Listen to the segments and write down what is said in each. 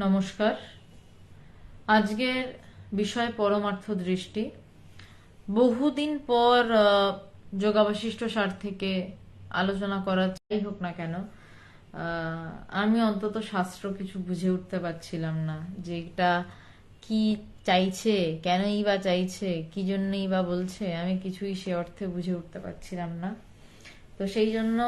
নমস্কার। আজকের বিষয় পরমার্থ দৃষ্টি। বহুদিন পর যোগাবশিষ্ট সার থেকে আলোচনা করা যাই হোক না কেন আমি অন্তত শাস্ত্র কিছু বুঝে উঠতে পারছিলাম না যে এটা কি চাইছে, কেনই বা চাইছে, কি জন্যই বা বলছে, আমি কিছুই সে অর্থে বুঝে উঠতে পারছিলাম না। তো সেই জন্য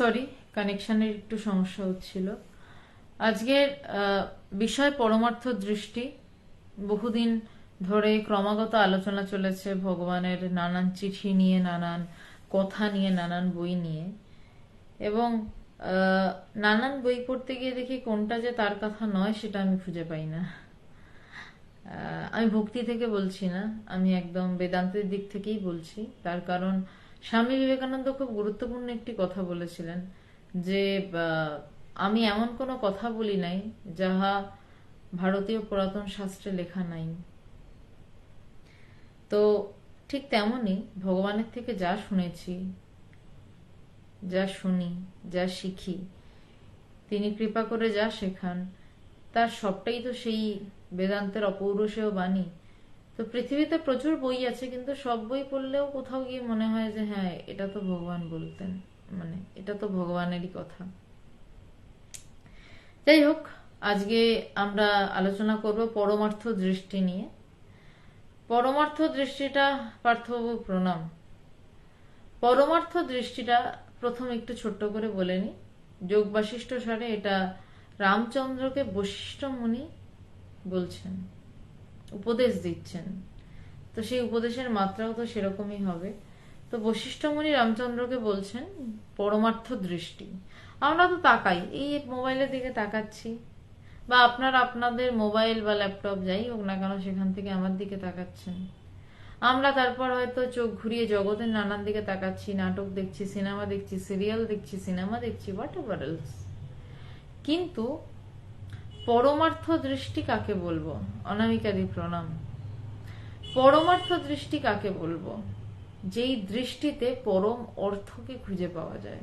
সরি কানেকশনের একটু সমস্যা হচ্ছিল। আজকের বিষয় পরমার্থ দৃষ্টি। বহুদিন ধরে ক্রমাগত আলোচনা চলেছে ভগবানের নানান চিঠি নিয়ে, নানান কথা নিয়ে, নানান বই নিয়ে। এবং নানান বই পড়তে গিয়ে দেখি কোনটা যে তার কথা নয় সেটা আমি খুঁজে পাই না। আমি ভক্তি থেকে বলছি না, আমি একদম বেদান্তের দিক থেকেই বলছি। তার কারণ স্বামী বিবেকানন্দ খুব গুরুত্বপূর্ণ একটি কথা বলেছিলেন যে আমি এমন কোনো কথা বলি নাই যাহা ভারতীয় পুরাতন শাস্ত্রে লেখা নাই। তো ঠিক তেমনই ভগবানের থেকে যা শুনেছি, যা শুনি, যা শিখি, তিনি কৃপা করে যা শেখান, তার সবটাই তো সেই বেদান্তের অপৌরুষেয় বাণী। তো পৃথিবীতে প্রচুর বই আছে, কিন্তু সব বই পড়লেও কোথাও গিয়ে মনে হয় যে হ্যাঁ এটা তো ভগবান বলতেন মানে এটা তো ভগবানেরই কথা। যাই হোক, আজকে আমরা আলোচনা করব পরমার্থ দৃষ্টি নিয়ে। পরমার্থ দৃষ্টিটা পার্থবাবু প্রণাম। পরমার্থ দৃষ্টিটা প্রথম একটু ছোট্ট করে বলে নি। যোগ বাশিষ্ঠ সারে এটা রামচন্দ্রকে বশিষ্ঠ মুনি বলছেন। উপদেশ দিচ্ছেন। তো সেই উপদেশের মাত্রাও তো সেরকমই হবে। তো বশিষ্ঠ মুনি রামচন্দ্রকে বলছেন, পরমার্থ দৃষ্টি। আমরা তো তাকাই, এই মোবাইলের দিকে তাকাচ্ছি। বা আপনার আপনাদের মোবাইল বা ল্যাপটপ যাই হোক না কেন সেখান থেকে আমার দিকে তাকাচ্ছেন। আমরা তারপর হয়তো চোখ ঘুরিয়ে জগতের নানান দিকে তাকাচ্ছি, নাটক দেখছি, সিনেমা দেখছি, সিরিয়াল দেখছি, সিনেমা দেখছি হোয়াট এভার কিন্তু পরমার্থ দৃষ্টি কাকে বলব? অনামিকাদি প্রণাম। পরমার্থ দৃষ্টি কাকে বলব? যেই দৃষ্টিতে পরম অর্থকে খুঁজে পাওয়া যায়।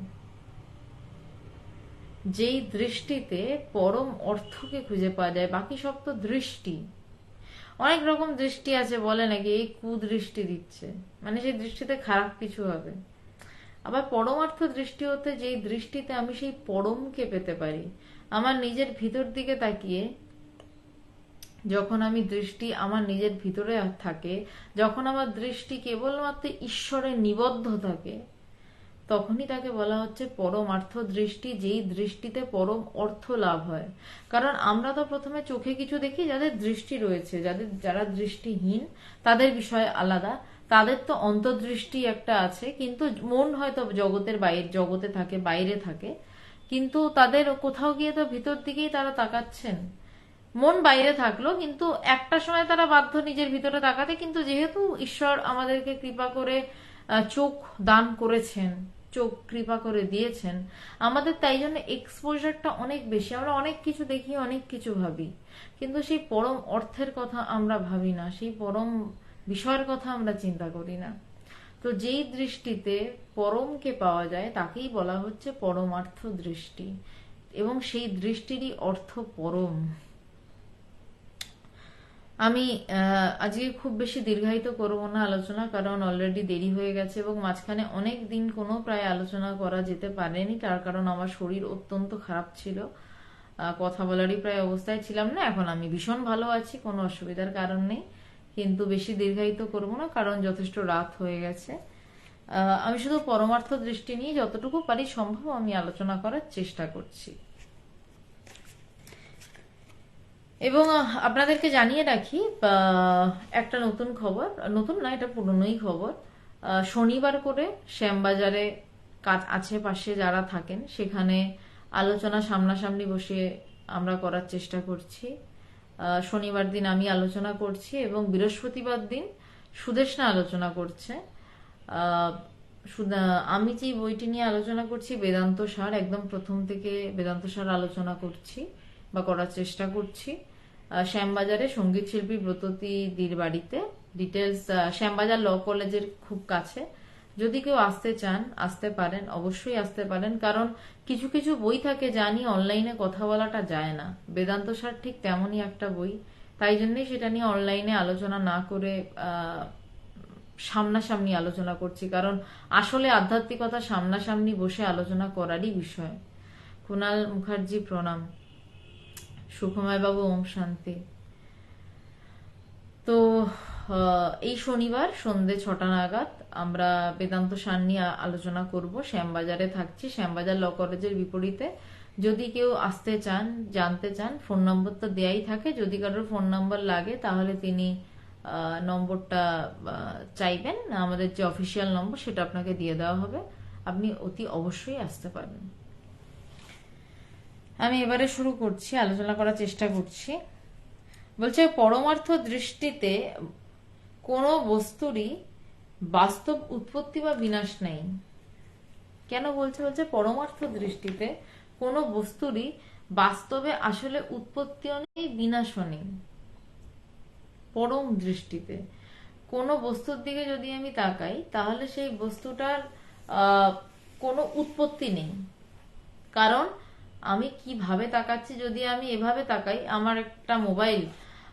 যেই দৃষ্টিতে পরম অর্থকে খুঁজে পাওয়া যায়, বাকি সব তো দৃষ্টি। অনেক রকম দৃষ্টি আছে বলে নাকি এই কুদৃষ্টি দিচ্ছে। মানে সেই দৃষ্টিতে খারাপ কিছু হবে। আবার পরমার্থ দৃষ্টি হতে যেই দৃষ্টিতে আমি সেই পরমকে পেতে পারি আমার নিজের ভিতর দিকে তাকিয়ে, যখন আমি দৃষ্টি আমার নিজের ভিতরে থাকে, যখন আমার দৃষ্টি কেবলমাত্র ঈশ্বরে নিবদ্ধ থাকে, তখনই তাকে বলা হচ্ছে পরমার্থ দৃষ্টি, যেই দৃষ্টিতে পরম অর্থ লাভ হয়। কারণ আমরা তো প্রথমে চোখে কিছু দেখি, যাদের দৃষ্টি রয়েছে, যাদের, যারা দৃষ্টিহীন, তাদের বিষয় আলাদা, তাদের তো অন্তর্দৃষ্টি একটা আছে, কিন্তু মন হয়তো জগতের বাইরে, জগতে থাকে, বাইরে থাকে কিন্তু তাদের কোথাও গিয়ে তো ভিতর দিকেই তারা তাকাচ্ছেন। মন বাইরে থাকল, কিন্তু একটা সময় তারা বাধ্য নিজের ভিতরে তাকাতে, কিন্তু যেহেতু ঈশ্বর আমাদেরকে কৃপা করে চোখ দান করেছেন, চোখ কৃপা করে দিয়েছেন, আমাদের তাই জন্য এক্সপোজারটা অনেক বেশি। আমরা অনেক কিছু দেখি, অনেক কিছু ভাবি। কিন্তু সেই পরম অর্থের কথা আমরা ভাবি না, সেই পরম বিষয়ের কথা আমরা চিন্তা করি না। তো যেই দৃষ্টিতে পরমকে পাওয়া যায়, তাকেই বলা হচ্ছে পরমার্থ দৃষ্টি। এবং সেই দৃষ্টিরই অর্থ পরম। আমি আজকে খুব বেশি দীর্ঘায়িত করব না আলোচনা, কারণ অলরেডি দেরি হয়ে গেছে এবং মাঝখানে অনেক দিন কোনো প্রায় আলোচনা করা যেতে পারেনি, তার কারণ আমার শরীর অত্যন্ত খারাপ ছিল। কথা বলারই প্রায় অবস্থায় ছিলাম না, এখন আমি ভীষণ ভালো আছি, কোনো অসুবিধার কারণ নেই। কিন্তু বেশি দীর্ঘায়িত করব না, কারণ যথেষ্ট রাত হয়ে গেছে। আমি শুধু পরমার্থ দৃষ্টি নিয়ে যতটুকু পারি সম্ভব আমি আলোচনা করার চেষ্টা করছি। এবং আপনাদেরকে জানিয়ে রাখি একটা নতুন খবর, নতুন না, এটা পুরনোই খবর। শনিবার করে শ্যামবাজারে কাজ আছে পাশে যারা থাকেন, সেখানে আলোচনা সামনাসামনি বসে আমরা করার চেষ্টা করছি। শনিবার দিন আমি আলোচনা করছি এবং বৃহস্পতিবার দিন সুদেশনা আলোচনা করছে। আমি যে বইটি নিয়ে আলোচনা করছি, বেদান্ত সার, একদম প্রথম থেকে বেদান্ত সার আলোচনা করছি বা করার চেষ্টা করছি। শ্যামবাজারে সংগীত শিল্পী ব্রততীদির বাড়িতে। ডিটেলস শ্যামবাজার ল কলেজের খুব কাছে। যদি কেউ আসতে চান, আসতে পারেন, অবশ্যই আসতে পারেন। কারণ কিছু কিছু বই থাকে জানি অনলাইনে কথা বলাটা যায় না। বেদান্ত সার ঠিক তেমনই একটা বই। তাই জন্যই সেটা নিয়ে অনলাইনে আলোচনা না করে সামনাসামনি আলোচনা করছি। কারণ আসলে আধ্যাত্মিকতা সামনাসামনি বসে আলোচনা করারই বিষয়। কুণাল মুখার্জি, প্রণাম। সুখময় বাবু, ওম শান্তি। তো এই শনিবার সন্ধে ছটা নাগাদ আমরা বেদান্ত সার নিয়ে আলোচনা করব। শ্যামবাজারে থাকছি। শ্যামবাজার ল কলেজের বিপরীতে যদি কেউ আসতে চান, জানতে চান, ফোন নম্বর তো দেয়াই থাকে। যদি কারোর ফোন নম্বর লাগে, তাহলে তিনি নম্বরটা চাইবেন। আমাদের যে অফিসিয়াল নম্বর, সেটা আপনাকে দিয়ে দেওয়া হবে। আপনি অতি অবশ্যই আসতে পারেন আমি এবারে শুরু করছি, আলোচনা করার চেষ্টা করছি। বলছে, পরমার্থ দৃষ্টিতে কোনো বস্তুরই বাস্তব উৎপত্তি বা বিনাশ নেই। কেন বলছে? বলছে পরমার্থ দৃষ্টিতে কোনো বস্তুরই বাস্তবে আসলে উৎপত্তিও নেই, বিনাশও নেই। পরম দৃষ্টিতে। কোনো বস্তুর দিকে যদি আমি তাকাই, তাহলে সেই বস্তুটার কোনো উৎপত্তি নেই। কারণ আমি কীভাবে তাকাচ্ছি, যদি আমি এভাবে তাকাই, আমার একটা মোবাইল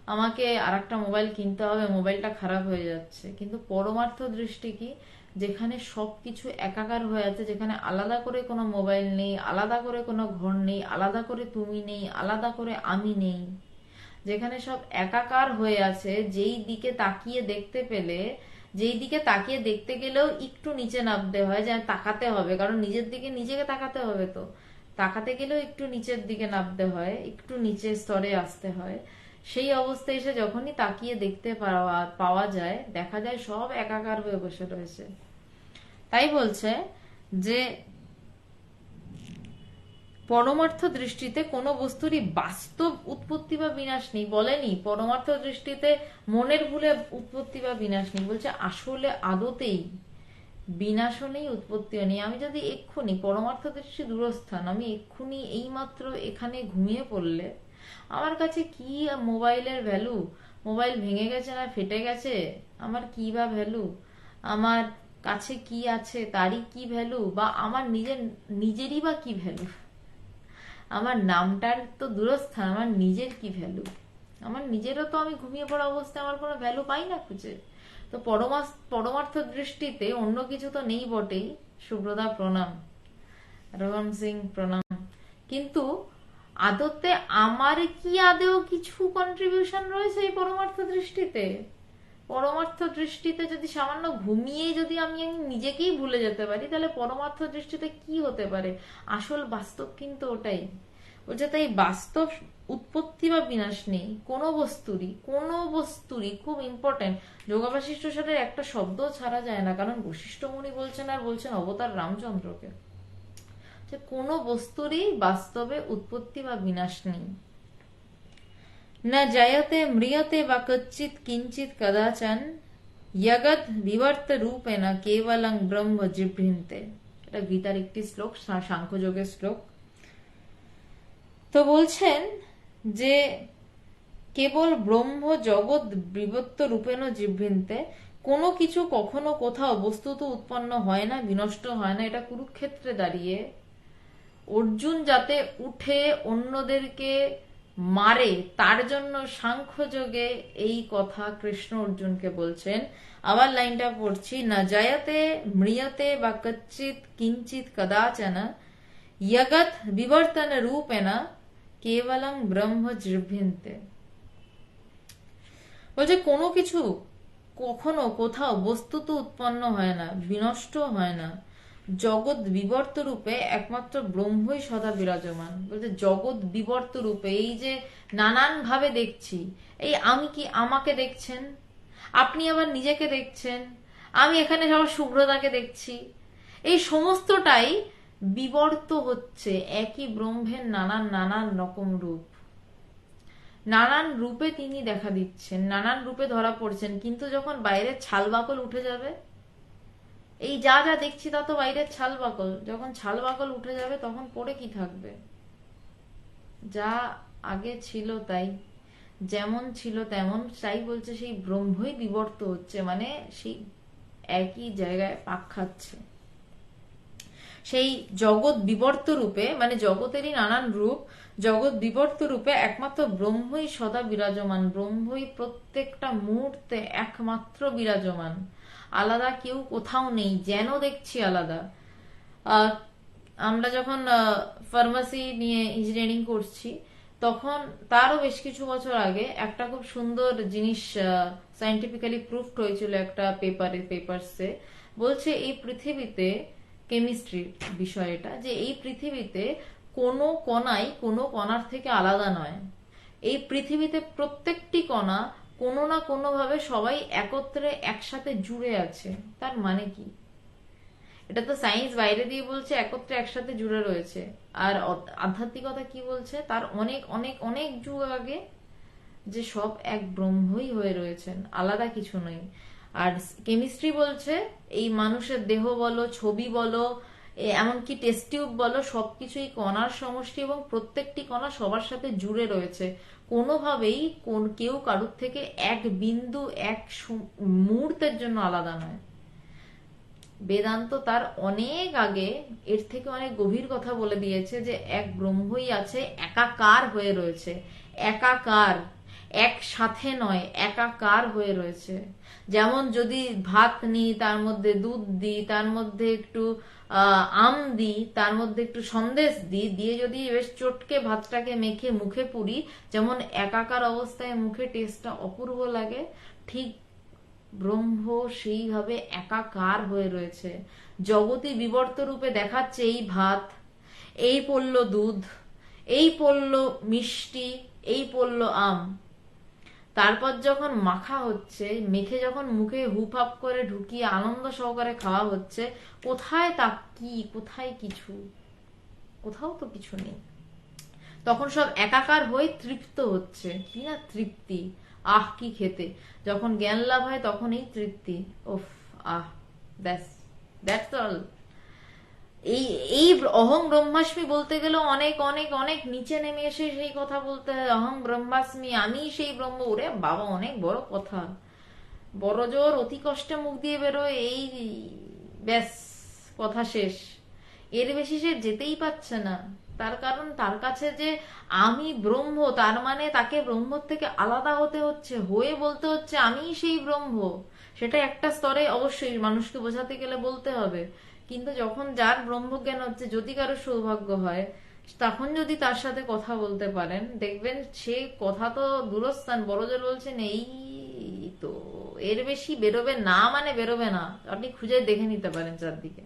আমাকে আর একটা মোবাইল কিনতে হবে, মোবাইলটা খারাপ হয়ে যাচ্ছে। কিন্তু পরমার্থ দৃষ্টি কি? যেখানে সবকিছু একাকার হয়ে আছে, যেখানে আলাদা করে কোনো মোবাইল নেই, আলাদা করে কোনো ঘর নেই, আলাদা করে তুমি নেই, আলাদা করে আমি নেই। যেখানে সব একাকার হয়ে আছে, যেই দিকে তাকিয়ে দেখতে পেলে, যেই দিকে তাকিয়ে দেখতে গেলেও একটু নিচে নামতে হয় যে তাকাতে হবে। কারণ নিজের দিকে নিজেকে তাকাতে হবে তো। তাকাতে গেলেও একটু নিচের দিকে নামতে হয়, একটু নিচের স্তরে আসতে হয়। সেই অবস্থায় এসে যখনই তাকিয়ে দেখতে পাওয়া পাওয়া যায়, দেখা যায় সব একাকার হয়ে বসে রয়েছে। তাই বলছে যে, পরমার্থ দৃষ্টিতে কোনো বস্তুরই বাস্তব উৎপত্তি বা বিনাশ নেই, বলেনি। পরমার্থ দৃষ্টিতে মনের ভুলে উৎপত্তি বা বিনাশ নেই। বলছে, আসলে আদতেই বিনাশও নেই, উৎপত্তিও নেই। আমি যদি এক্ষুনি, পরমার্থ দৃষ্টি দূরস্থান, আমি এক্ষুনি এইমাত্র এখানে ঘুমিয়ে পড়লে আমার কাছে কি মোবাইলের ভ্যালু মোবাইল ভেঙে গেছে না ফেটে গেছে? আমার কি বা ভ্যালু আমার কাছে কি আছে? তারই কি ভ্যালু বা আমার নিজের, নিজেরই বা কি ভ্যালু আমার নামটার তো দূরস্থান, আমার নিজের কি ভ্যালু আমার নিজেরও তো আমি ঘুমিয়ে পড়া অবস্থায় আমার কোনো ভ্যালু পাই না খুঁজে। তো পরমার্থ দৃষ্টিতে অন্য কিছু তো নেই বটেই। সুব্রদা প্রণাম। রোহন সিং প্রণাম। কিন্তু আদতে আমার কি আদেও কিছু কন্ট্রিবিউশন রয়েছে এই পরমার্থ দৃষ্টিতে? পরমার্থ দৃষ্টিতে যদি সামান্য ঘুমিয়ে যদি আমি নিজেকেই ভুলে যেতে পারি, তাহলে পরমার্থ দৃষ্টিতে কি হতে পারে? আসল বাস্তব কিন্তু ওটাই। বলছে, তাই বাস্তব উৎপত্তি বা বিনাশ নেই। কোনো বস্তুরই কোনো বস্তুরই খুব ইম্পর্টেন্ট যোগাবাশিষ্ঠ সাথে একটা শব্দ ছাড়া যায় না। কারণ বশিষ্ঠমণি বলছেন আর বলছেন অবতার রামচন্দ্রকে। যে কোনো বস্তুরই বাস্তবে উৎপত্তি বা বিনাশ নেই। না জায়তে মৃয়তে বা কচ্চিত কিঞ্চিত কদাচন জগৎ বিবর্ত রূপে না কেবলং ব্রহ্ম জিভৃন্তে এটা গীতার একটি শ্লোক সাংখ্যযোগের শ্লোক। তো বলছেন যে কেবল ব্রহ্ম জগৎ বিবত্ত রূপেণ জিভৃন্তে কোনো কিছু কখনো কোথাও বস্তুত উৎপন্ন হয় না, বিনষ্ট হয় না, এটা কুরুক্ষেত্রে দাঁড়িয়ে অর্জুন যাতে উঠে অন্যদেরকে মারে, তার জন্য সাংখ্যযোগে এই কথা কৃষ্ণ অর্জুনকে বলছেন। আবার লাইনটা পড়ছি, না জায়াতে মৃয়তে বা কচ্চিত কিঞ্চিত কদাচন ইয়গত বিবর্তন রূপেন কেবলং ব্রহ্ম জৃভিন্তে বলছে, কোনো কিছু কখনো কোথাও বস্তুত উৎপন্ন হয় না, বিনষ্ট হয় না। জগৎ বিবর্ত রূপে একমাত্র ব্রহ্মই সদা বিরাজমান। বলছে জগৎ বিবর্ত রূপে, এই যে নানান ভাবে দেখছি, এই আমি কি আমাকে দেখছেন? আপনি আবার নিজেকে দেখছেন? আমি এখানে সবার শুভ্রতাকে দেখছি। এই সমস্তটাই বিবর্ত হচ্ছে একই ব্রহ্মের নানান নানান রকম রূপ। নানান রূপে তিনি দেখা দিচ্ছেন, নানান রূপে ধরা পড়ছেন, কিন্তু যখন বাইরের ছাল বাকল উঠে যাবে এই যা যা দেখছি তা তো বাইরের ছাল বাকল। যখন ছাল বাকল উঠে যাবে, তখন পড়ে কি থাকবে? যা আগে ছিল তাই। যেমন ছিল তেমন, তাই বলছে সেই ব্রহ্মই বিবর্ত হচ্ছে মানে সেই একই জায়গায় পাক খাচ্ছে। সেই জগৎ বিবর্ত রূপে মানে জগতেরই নানান রূপ, জগৎ বিবর্ত রূপে একমাত্র ব্রহ্মই সদা বিরাজমান। ব্রহ্মই প্রত্যেকটা মুহূর্তে একমাত্র বিরাজমান। আলাদা কেউ কোথাও নেই, যেন দেখছি আলাদা। আমরা যখন ফার্মাসি নিয়ে ইঞ্জিনিয়ারিং করছি, তখন তারও বেশ কিছু বছর আগে একটা খুব সুন্দর জিনিস সাইন্টিফিক্যালি প্রুফড হয়েছিল একটা পেপারে পেপারসে বলছে এই পৃথিবীতে কেমিস্ট্রির বিষয় এটা যে এই পৃথিবীতে কোনো কণাই কোনো কণার থেকে আলাদা নয়। এই পৃথিবীতে প্রত্যেকটি কণা কোনো না কোনো ভাবে সবাই একত্রে একসাথে জুড়ে আছে। তার মানে কি? এটা তো সায়েন্স বাইরে দিয়ে বলছে একত্রে একসাথে জুড়ে রয়েছে। আর আধ্যাত্মিকতা কি বলছে? তার অনেক অনেক অনেক যুগ আগে যে সব এক ব্রহ্মই হয়ে রয়েছেন, আলাদা কিছু নেই। আর কেমিস্ট্রি বলছে, এই মানুষের দেহ বলো, ছবি বলো এমনকি টেস্ট টিউব বলো, সবকিছুই কণার সমষ্টি এবং প্রত্যেকটি কণা সবার সাথে জুড়ে রয়েছে। কোনোভাবেই কোন কেউ কারুর থেকে এক বিন্দু এক মুহূর্তের জন্য আলাদা নয়। বেদান্ত তার অনেক আগে এর থেকে অনেক গভীর কথা বলে দিয়েছে যে এক ব্রহ্মই আছে একাকার হয়ে রয়েছে। একাকার একসাথে নয় একাকার হয়ে রয়েছে। যেমন যদি ভাত নিই তার মধ্যে দুধ দিই তার মধ্যে একটু আহ, আম দিই, তার মধ্যে একটু সন্দেশ দিই, দিয়ে যদি বেশ চটকে ভাতটাকে মেখে মুখে পুরি, যেমন একাকার অবস্থায় মুখে টেস্টটা অপূর্ব লাগে, ঠিক ব্রহ্ম সেইভাবে একাকার হয়ে রয়েছে। জগতি বিবর্ত রূপে দেখাচ্ছে এই ভাত, এই পড়ল দুধ, এই পড়ল মিষ্টি, এই পড়ল আম। তারপর যখন মাখা হচ্ছে, মেখে যখন মুখে হুপহাপ করে ঢুকিয়ে আনন্দ সহকারে খাওয়া হচ্ছে, কোথায় তা কি, কোথায় কিছু? কোথাও তো কিছু নেই। তখন সব একাকার হয়ে তৃপ্ত হচ্ছে। কি না তৃপ্তি? আহ, কি খেতে? যখন জ্ঞান লাভ হয় তখন এই তৃপ্তি। ওফ আহ, ব্যাস। দ্যাটস অল এই এই অহং ব্রহ্মাস্মি বলতে গেলে অনেক অনেক অনেক নিচে নেমে এসে সেই কথা বলতে হয়। অহং ব্রহ্মাস্মি, আমি সেই ব্রহ্ম। ওরে বাবা, অনেক বড় কথা। বড় জোর, অতি কষ্টে মুখ দিয়ে বেরোয়, এই ব্যাস, কথা শেষ। এর বেশি সে যেতেই পাচ্ছে না। তার কারণ, তার কাছে যে আমি ব্রহ্ম, তার মানে তাকে ব্রহ্মর থেকে আলাদা হতে হচ্ছে, হয়ে বলতে হচ্ছে আমি সেই ব্রহ্ম। সেটা একটা স্তরে অবশ্যই মানুষকে বোঝাতে গেলে বলতে হবে। কিন্তু যখন যার ব্রহ্মজ্ঞান হচ্ছে, যদি কারও সৌভাগ্য হয়, তখন যদি তার সাথে কথা বলতে পারেন, দেখবেন সে কথা তো দূরস্থান বড়জোর বলছেন, এই তো, এর বেশি বেরোবে না মানে বেরোবে না। আপনি খুঁজে দেখে নিতে পারেন চারদিকে।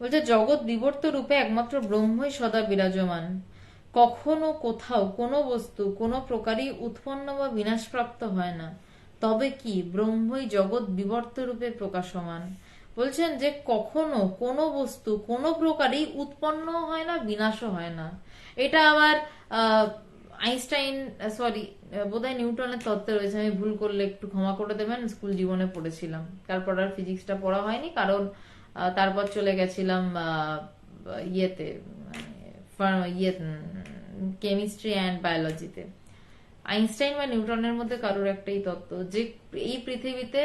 বলছে, জগৎ বিবর্ত রূপে একমাত্র ব্রহ্মই সদা বিরাজমান। কখনো কোথাও কোনো বস্তু কোনো প্রকারই উৎপন্ন বা বিনাশপ্রাপ্ত হয় না। তবে কি ব্রহ্মই জগৎ বিবর্ত রূপে প্রকাশমান? বলছেন যে কখনো কোনো বস্তু কোনো প্রকারই উৎপন্ন হয় না বিনাশও হয় না। এটা আবার আইনস্টাইন সরি বোধহয় নিউটনের তত্ত্বে রয়েছে। আমি ভুল করলে একটু ক্ষমা করে দেবেন স্কুল জীবনে পড়েছিলাম। তারপর আর ফিজিক্সটা পড়া হয়নি কারণ তারপর চলে গেছিলাম ইয়েতে মানে, ইয়ে কেমিস্ট্রি অ্যান্ড বায়োলজিতে আইনস্টাইন বা নিউটনের মধ্যে কারোর একটাই তত্ত্ব, যে এই পৃথিবীতে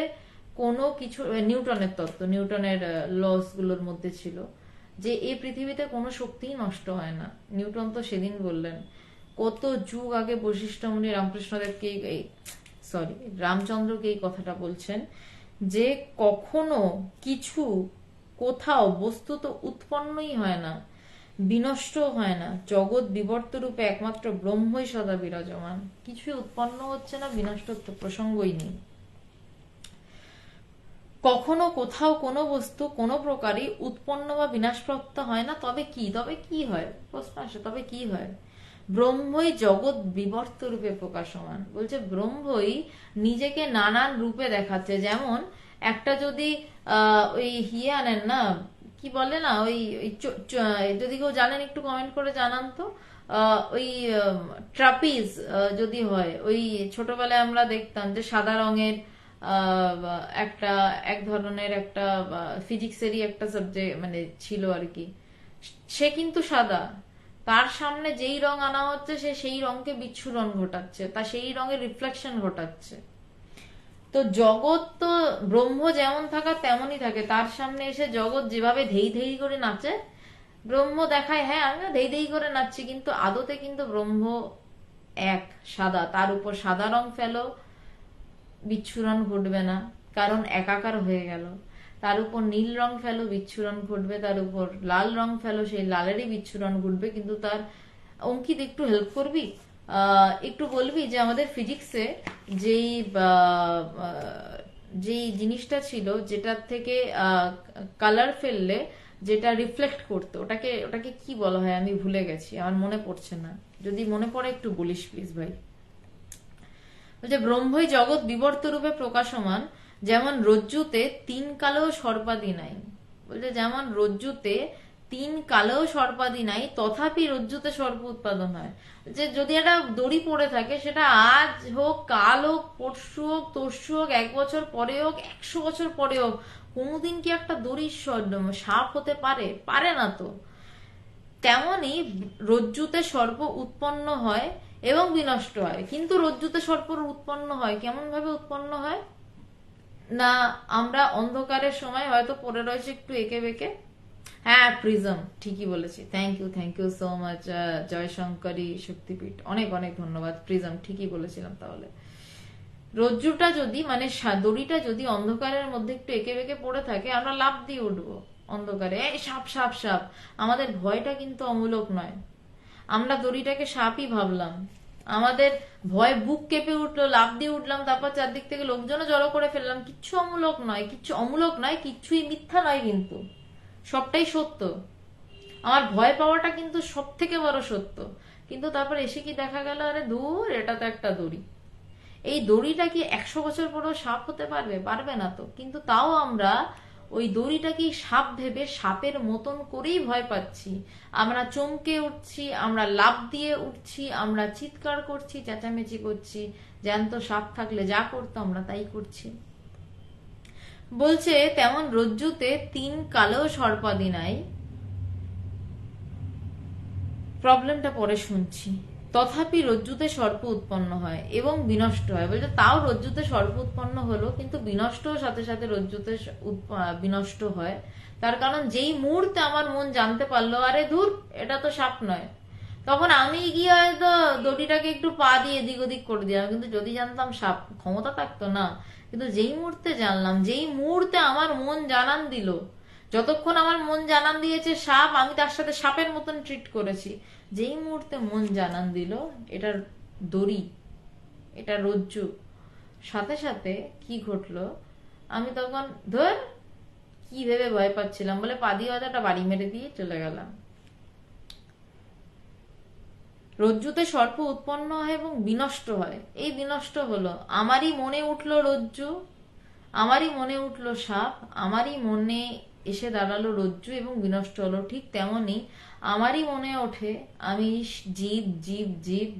কোনো কিছু নিউটনের তত্ত্ব, নিউটনের লসগুলোর মধ্যে ছিল, যে এই পৃথিবীতে কোনো শক্তিই নষ্ট হয় না। নিউটন তো সেদিন বললেন, কত যুগ আগে বশিষ্ঠ মুনি রামকৃষ্ণদেবকে এই সরি রামচন্দ্রকে এই কথাটা বলছেন, যে কখনো কিছু কোথাও বস্তু তো উৎপন্নই হয় না। বিনষ্ট হয় না। জগৎ বিবর্ত রূপে একমাত্র ব্রহ্মই সদা বিরাজমান। কিছুই উৎপন্ন হচ্ছে না বিনষ্ট প্রসঙ্গই নেই। কখনো কোথাও কোনো বস্তু কোনো প্রকারই উৎপন্ন বা বিনাশপ্রাপ্ত হয় না, তবে কি? তবে কি হয়? প্রশ্ন আসে, তবে কি হয়? ব্রহ্মই জগৎ বিবর্ত রূপে প্রকাশমান। বলছে, ব্রহ্মই নিজেকে নানান রূপে দেখাচ্ছে। যেমন একটা যদি ওই হিয়ে আনেন না কি বলে না, ওই যদি কেউ জানেন একটু কমেন্ট করে জানান তো। ওই ট্রাপিজ যদি হয়, ওই ছোটবেলায় আমরা দেখতাম যে সাদা রঙের একটা, এক ধরনের একটা ফিজিক্সেরই একটা সাবজেক্ট মানে ছিল আর কি। সে কিন্তু সাদা। তার সামনে যেই রং আনা হচ্ছে, সে সেই রংকে বিচ্ছুরণ ঘটাচ্ছে, তা সেই রঙের রিফ্লেকশন ঘটাচ্ছে। তো জগৎ তো ব্রহ্ম যেমন থাকা তেমনই থাকে। তার সামনে এসে জগৎ যেভাবে ধেই ধেই করে নাচে, ব্রহ্ম দেখায় হ্যাঁ আমিও ধেই ধেই করে নাচছি, কিন্তু আদতে কিন্তু ব্রহ্ম এক, সাদা। তার উপর সাদা রং ফেলো, বিচ্ছুরণ ঘটবে না, কারণ একাকার হয়ে গেল। তার উপর নীল রং ফেলো, বিচ্ছুরণ ঘটবে তার উপর। লাল রং ফেলো, সেই লালেরই বিচ্ছুরণ ঘটবে, কিন্তু তার অঙ্কিত একটু হেল্প করবি? একটু বলবি যে আমাদের ফিজিক্সে যেই যেই জিনিসটা ছিল যেটার থেকে কালার ফেললে যেটা রিফ্লেক্ট করতো, ওটাকে ওটাকে কি বলা হয়? আমি ভুলে গেছি, আমার মনে পড়ছে না। যদি মনে পড়ে একটু বলিস প্লিজ ভাই। বলছে, ব্রহ্মই জগৎ বিবর্ত রূপে প্রকাশমান, যেমন রজ্জুতে তিন কালো সর্বাদি নাই। বলছে, যেমন রজ্জুতে তিন কালেও সর্বাদি নাই, তথাপি রজ্জুতে সর্প উৎপাদন হয়। যে যদি একটা দড়ি পড়ে থাকে, সেটা আজ হোক, কাল হোক, পরশু হোক, তরশু হোক, এক বছর পরে হোক, একশো বছর পরে হোক, কোনোদিন কি একটা দড়ির সাপ হতে পারে? পারে না তো। তেমনি রজ্জুতে সর্প উৎপন্ন হয় এবং বিনষ্ট হয়। কিন্তু রজ্জুতে সর্প উৎপন্ন হয় কেমন ভাবে উৎপন্ন হয়? না, আমরা অন্ধকারের সময় হয়তো পড়ে রয়েছে একটু এঁকে বেঁকে। হ্যাঁ প্রিজম, ঠিকই বলেছি। Thank you thank you so much Joyshankari Shaktipeeth. অনেক অনেক ধন্যবাদ। প্রিজম, ঠিকই বলেছিলাম তাহলে। রজ্জুটা যদি মানে দড়িটা যদি অন্ধকারের মধ্যে একটু এঁকে বেঁকে পড়ে থাকে, আমরা লাভ দিয়ে উঠবো অন্ধকারে। এই সাপ সাপ সাপ। আমাদের ভয়টা কিন্তু অমূলক নয়। আমরা দড়িটাকে সাপই ভাবলাম। আমাদের ভয় বুক কেঁপে উঠল লাভ দিয়ে উঠলাম, তারপর চারদিক থেকে লোকজনও জড়ো করে ফেললাম। কিচ্ছু অমূলক নয়, কিচ্ছু অমূলক নয়, কিচ্ছুই মিথ্যা নয় কিন্তু। সবটাই সত্য। আমার ভয় পাওয়াটা কিন্তু সব থেকে বড় সত্য। কিন্তু তারপর এসে কি দেখা গেল? আরে দূর, এটা তো একটা দড়ি। এই দড়িটা কি একশো বছর পরেও সাপ হতে পারবে? পারবে না তো। কিন্তু তাও আমরা ওই দড়িটাকে সাপ ভেবে সাপের মতন করেই ভয় পাচ্ছি। আমরা চমকে উঠছি, আমরা লাভ দিয়ে উঠছি, আমরা চিৎকার করছি, চেঁচামেচি করছি। জ্যান্ত সাপ থাকলে যা করতো আমরা তাই করছি। বলছে, তেমন রজ্জুতে তিন কালেও সর্পাদি নাই। প্রবলেমটা পরে শুনছি। তথাপি রজ্জুতে সর্প উৎপন্ন হয় এবং বিনষ্ট হয়। বলছে, তাও রজ্জুতে সর্প উৎপন্ন হলো, কিন্তু বিনষ্ট সাথে সাথে রজ্জুতে বিনষ্ট হয়। তার কারণ যেই মুহূর্তে আমার মন জানতে পারল, আরে ধুর, এটা তো সাপ নয়। তখন আমি গিয়ে হয়তো দড়িটাকে একটু পা দিয়ে এদিক ওদিক করে দিলাম, কিন্তু যদি জানতাম সাপ, ক্ষমতা থাকতো না। কিন্তু যেই মুহূর্তে জানলাম, যেই মুহূর্তে আমার মন জানান দিল, যতক্ষণ আমার মন জানান দিয়েছে সাপ, আমি তার সাথে সাপের মতন ট্রিট করেছি, যেই মুহূর্তে মন জানান দিল, এটার দড়ি, এটা রজ্জু। সাথে সাথে কি ঘটলো, আমি তখন ধর, কি ভেবে ভয় পাচ্ছিলাম বলে পা দিয়ে বাড়ি মেরে দিয়ে চলে গেলাম। রজ্জুতে সর্প উৎপন্ন হয় এবং বিনষ্ট হয়। এই বিনষ্ট হলো, আমারই মনে উঠল রজ্জু, আমারই মনে উঠল সাপ, আমারই মনে এসে দাঁড়াল রজ্জু এবং বিনষ্ট হলো। ঠিক তেমনি আমারই মনে ওঠে, আমি জীব জীব জীব,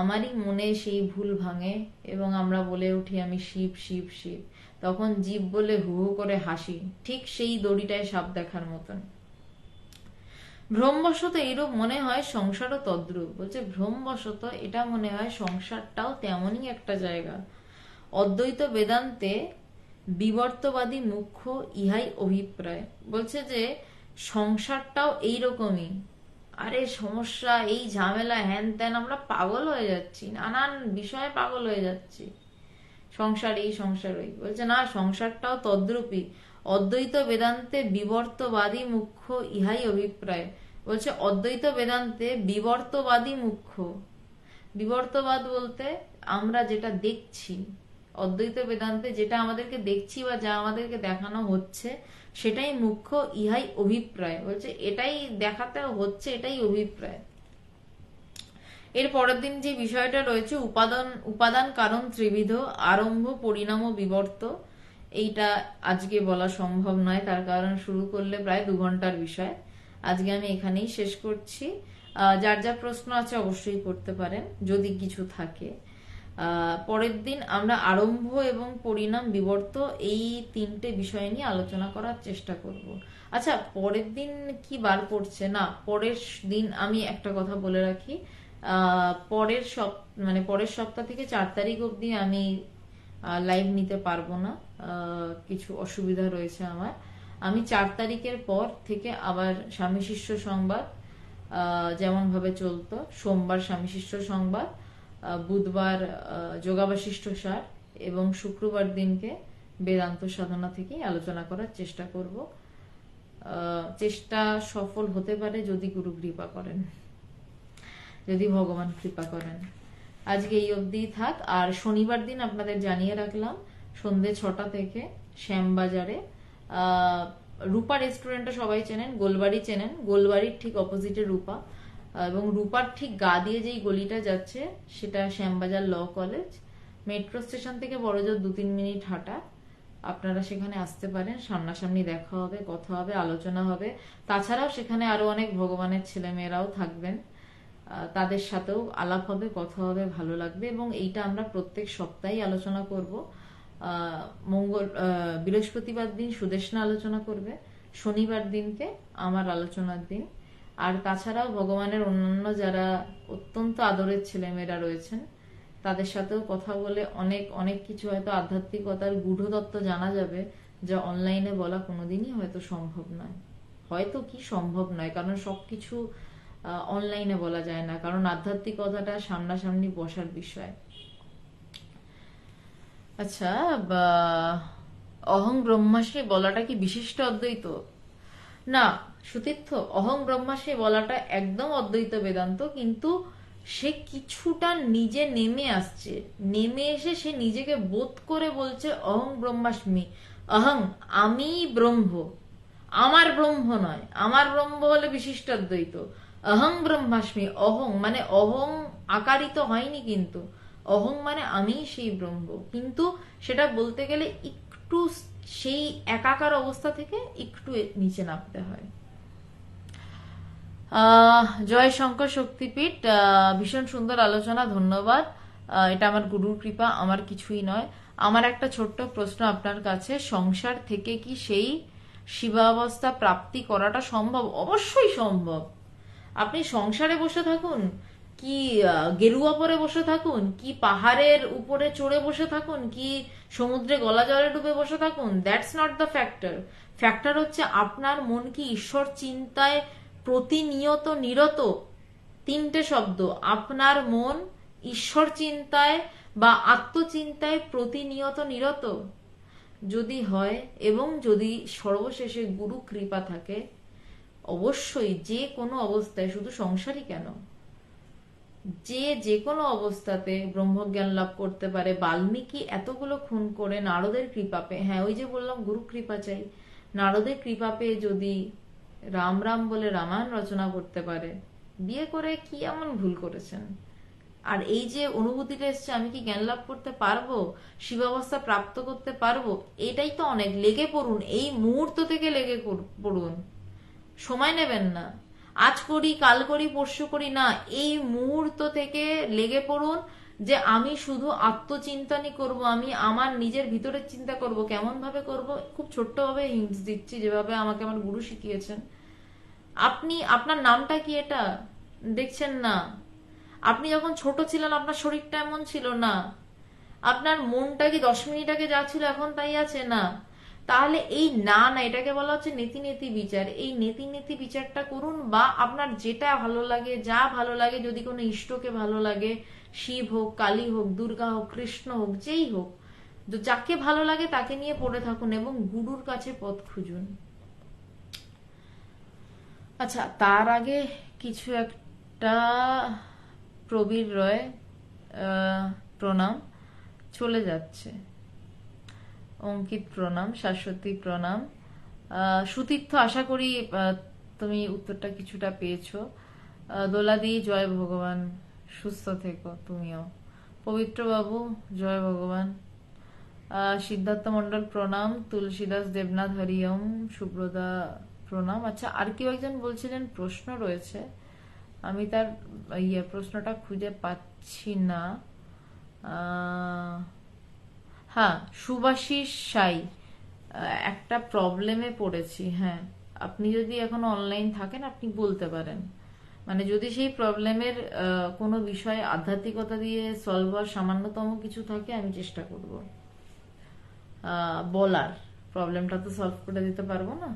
আমারই মনে সেই ভুল ভাঙে এবং আমরা বলে উঠি, আমি শিব শিব শিব। তখন জীব বলে হু হু করে হাসি। ঠিক সেই দড়িটায় সাপ দেখার মতন। ভ্রমবশত এইরূপ মনে হয় সংসারও তদ্রূপ। বলছে, ভ্রমবশত এটা মনে হয় সংসারটাও তেমনই একটা জায়গা। অদ্বৈত বেদান্তে বিবর্তবাদী মুখ্য ইহাই অভিপ্রায়। বলছে যে, সংসারটাও এইরকমই। আরে সমস্যা, এই ঝামেলা, হ্যান ত্যান, আমরা পাগল হয়ে যাচ্ছি, নানান বিষয়ে পাগল হয়ে যাচ্ছি। সংসার এই, সংসার ওই। বলছে, না, সংসারটাও তদ্রূপী অদ্বৈত বেদান্তে বিবর্তবাদী মুখ্য ইহাই অভিপ্রায়। বলছে, অদ্বৈত বেদান্তে বিবর্তবাদী মুখ্য। বিবর্তবাদ বলতে আমরা যেটা দেখছি, অদ্বৈত বেদান্তে যেটা আমাদেরকে দেখছি বা যা আমাদেরকে দেখানো হচ্ছে, সেটাই মুখ্য, ইহাই অভিপ্রায়। বলছে, এটাই দেখাতে হচ্ছে, এটাই অভিপ্রায়। এর পরের দিন যে বিষয়টা রয়েছে, উপাদান উপাদান কারণ ত্রিবিধ, আরম্ভ, পরিণাম বিবর্ত। এইটা আজকে বলা সম্ভব নয়, তার কারণ শুরু করলে প্রায় দু ঘণ্টার বিষয়। আজকে আমি এখানেই শেষ করছি। যার যা প্রশ্ন আছে অবশ্যই করতে পারেন, যদি কিছু থাকে। পরের দিন আমরা আরম্ভ এবং পরিণাম বিবর্ত এই তিনটে বিষয় নিয়ে আলোচনা করার চেষ্টা করব। আচ্ছা পরের দিন কি বার পড়ছে? না, পরের দিন আমি একটা কথা বলে রাখি। পরের সপ মানে পরের সপ্তাহ থেকে চার তারিখ অবধি আমি লাইভ নিতে পারব না। কিছু অসুবিধা রয়েছে আমার। আমি চার তারিখের পর থেকে আবার স্বামী শিষ্য সংবাদ আহ, যেমন ভাবে চলতো সোমবার স্বামী শিষ্য সংবাদ বুধবার আহ, যোগাবাশিষ্ঠ সার এবং শুক্রবার দিনকে বেদান্ত সাধনা থেকেই আলোচনা করার চেষ্টা করব। চেষ্টা সফল হতে পারে যদি গুরু কৃপা করেন। যদি ভগবান কৃপা করেন। আজকে এই অবধি থাক। আর শনিবার দিন আপনাদের জানিয়ে রাখলাম, সন্ধে ছটা থেকে শ্যামবাজারে। রূপা রেস্টুরেন্টটা সবাই চেনেন, গোলবাড়ি চেনেন। গোলবাড়ির ঠিক অপোজিটে রূপা। এবং রূপার ঠিক গা দিয়ে যেই গলিটা যাচ্ছে, সেটা Shyambazar law college. Metro station থেকে বড়জোর দু তিন মিনিট হাঁটা। আপনারা সেখানে আসতে পারেন, সামনাসামনি দেখা হবে, কথা হবে, আলোচনা হবে। তাছাড়াও সেখানে আরও অনেক ভগবানের ছেলেমেয়েরাও থাকবেন। তাদের সাথেও আলাপ হবে, কথা হবে, ভালো লাগবে এবং এইটা আমরা প্রত্যেক সপ্তাহে আলোচনা করব। মঙ্গল বৃহস্পতিবার দিন সুদেশনা আলোচনা করবে, শনিবার দিনকে আমার আলোচনার দিন। আর তাছাড়াও ভগবানের অন্যান্য যারা অত্যন্ত আদরের ছেলেমেয়েরা রয়েছেন, তাদের সাথেও কথা বলে অনেক অনেক কিছু হয়তো আধ্যাত্মিকতার গূঢ়তত্ত্ব জানা যাবে যা অনলাইনে বলা কোনোদিনই হয়তো সম্ভব নয়। হয়তো কি সম্ভব নয়, কারণ সবকিছু অনলাইনে বলা যায় না, কারণ আধ্যাত্মিকতাটা সামনাসামনি বসার বিষয়। আচ্ছা অহং ব্রহ্মাসে বলাটা কি বিশিষ্ট অদ্বৈত? না, সুতীর্থ। অহং ব্রহ্মাসে বলাটা একদম অদ্বৈত বেদান্ত, কিন্তু সে কিছুটা নিজে নেমে আসছে। নেমে এসে সে নিজেকে বোধ করে বলছে, অহং ব্রহ্মাস্মি, অহং আমি ব্রহ্ম। আমার ব্রহ্ম নয়। আমার ব্রহ্ম হলে বিশিষ্ট অদ্বৈত। অহং ব্রহ্মাস্মি, অহং মানে অহং আকারিত হয়নি কিন্তু, অহং মানে আমি সেই ব্রহ্ম। কিন্তু সেটা বলতে গেলে একটু সেই একাকার অবস্থা থেকে একটু নিচে নামতে হয়। জয় শঙ্কর শক্তিপীঠ ভীষণ সুন্দর আলোচনা, ধন্যবাদ। এটা আমার গুরুর কৃপা, আমার কিছুই নয়। আমার একটা ছোট্ট প্রশ্ন আপনার কাছে, সংসার থেকে কি সেই শিবাবস্থা প্রাপ্তি করাটা সম্ভব? অবশ্যই সম্ভব। আপনি সংসারে বসে থাকুন, কি গেরুয়া পরে বসে থাকুন, কি পাহাড়ের উপরে চড়ে বসে থাকুন, কি সমুদ্রে গলা জলে ডুবে বসে থাকুন that's not the factor factor হচ্ছে আপনার মন কি ঈশ্বর চিন্তায় প্রতিনিয়ত নিরত? তিনটে শব্দ, আপনার মন ঈশ্বর চিন্তায় বা আত্মচিন্তায় প্রতিনিয়ত নিরত। যদি হয় এবং যদি সর্বশেষে গুরু কৃপা থাকে অবশ্যই যে কোনো অবস্থায়, শুধু সংসারই কেন? যে যে কোনো অবস্থাতে ব্রহ্মজ্ঞান লাভ করতে পারে। বাল্মীকি এতগুলো খুন করে নারদের কৃপা পেয়ে হ্যাঁ ওই যে বললাম গুরু কৃপা চাই। নারদের কৃপা পেয়ে যদি রাম রাম বলে রামায়ণ রচনা করতে পারে, বিয়ে করে কি এমন ভুল করেছেন? আর এই যে অনুভূতিটা এসছে, আমি কি জ্ঞান লাভ করতে পারব? শিবাবস্থা প্রাপ্ত করতে পারব? এটাই তো অনেক। লেগে পড়ুন, এই মুহূর্ত থেকে লেগে পড়- পড়ুন। সময় নেবেন না। আজ করি, কাল করি, পরশু করি না। এই মুহূর্ত থেকে লেগে পড়ুন যে আমি শুধু আত্মচিন্তনই করব, আমি আমার নিজের ভিতরের চিন্তা করব কেমন ভাবে করব। খুব ছোট্ট ভাবে হিন্টস দিচ্ছি, যেভাবে আমাকে আমার গুরু শিখিয়েছেন। আপনি, আপনার নামটা কি এটা? দেখছেন না। আপনি যখন ছোট ছিলেন, আপনার শরীরটা এমন ছিল না। আপনার মনটা কি দশ মিনিট আগে যা ছিল, এখন তাই আছে না? তাহলে এই না না, এটাকে বলা হচ্ছে নেতি নেতি বিচার। এই নেতি নেতি বিচারটা করুন বা আপনার যেটা ভালো লাগে, যা ভালো লাগে, যদি কোনো ইষ্টকে ভালো লাগে, শিব হোক, কালী হোক, দুর্গা হোক, কৃষ্ণ হোক, যেই হোক, তো যাকে ভালো লাগে তাকে নিয়ে পড়ে থাকুন এবং গুরুর কাছে পথ খুঁজুন। আচ্ছা তার আগে কিছু একটা প্রবীর রয় প্রণাম, চলে যাচ্ছে। অঙ্কিত প্রণাম, শাশ্বতী প্রণাম। সুতীর্থ, আশা করি তুমি উত্তরটা কিছুটা পেয়েছ। দোলাদি, জয় ভগবান, সুস্থ থেকো তুমিও। পবিত্র বাবু জয় ভগবান। সিদ্ধার্থ মন্ডল প্রণাম। তুলসীদাস, দেবনাথ হরিওম সুব্রদা প্রণাম। আচ্ছা আর কেউ একজন বলছিলেন, প্রশ্ন রয়েছে। আমি তার ইয়ে প্রশ্নটা খুঁজে পাচ্ছি না। হ্যাঁ সুভাষিস সাই একটা প্রবলেমে পড়েছি হ্যাঁ। আপনি যদি এখন অনলাইন থাকেন, আপনি বলতে পারেন। মানে যদি সেই প্রবলেমের কোনো বিষয়ে আধ্যাত্মিকতা দিয়ে সলভ হওয়ার সামান্যতম কিছু থাকে, আমি চেষ্টা করব। বলার। প্রবলেমটা তো সলভ করে দিতে পারব না।